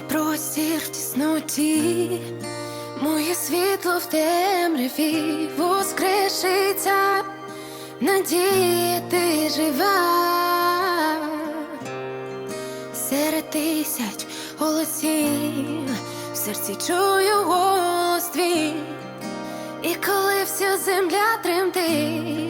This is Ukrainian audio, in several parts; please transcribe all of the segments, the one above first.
Мій простір в тісноті, моє світло в темряві воскрешиться, надії ти жива, серед тисяч голосів в серці чую гострі, і коли вся земля тремтить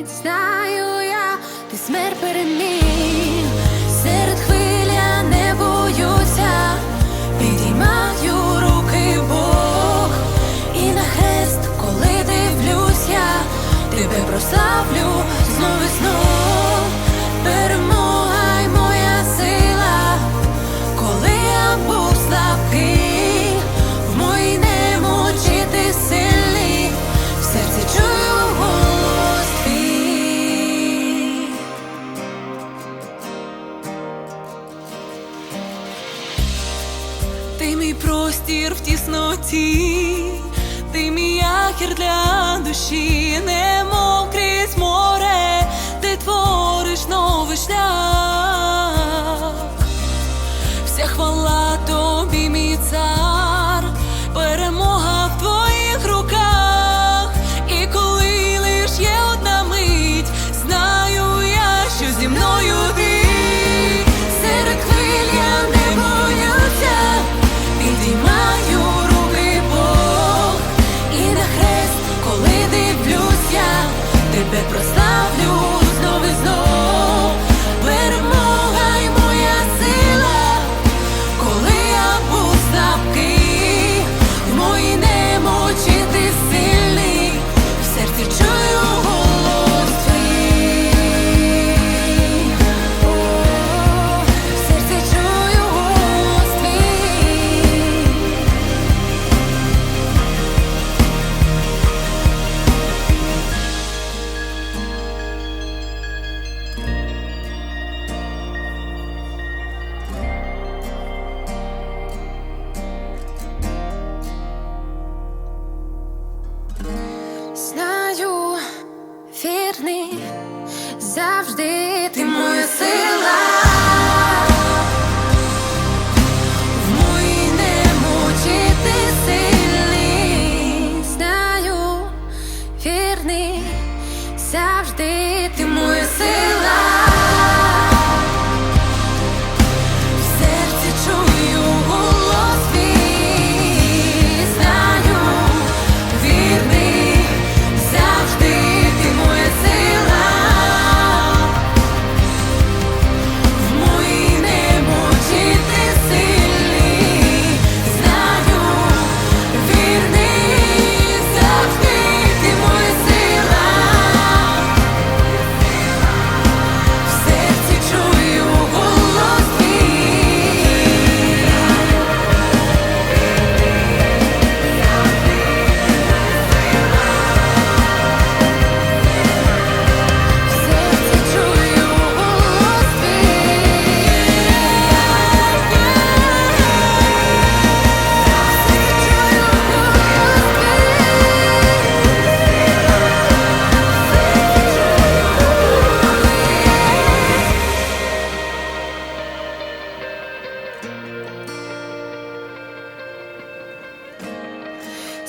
ти мій простір в тісноті, ти мій якір для душі, немов крізь море, ти твориш новий шлях, вся хвала тобі, мій цар. вірний завжди.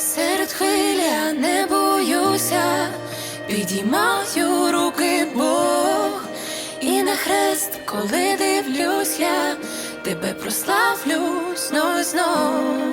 серед хвилі я не боюся, підіймаю руки Бог, і на хрест, коли дивлюся, тебе прославлю знов і знов.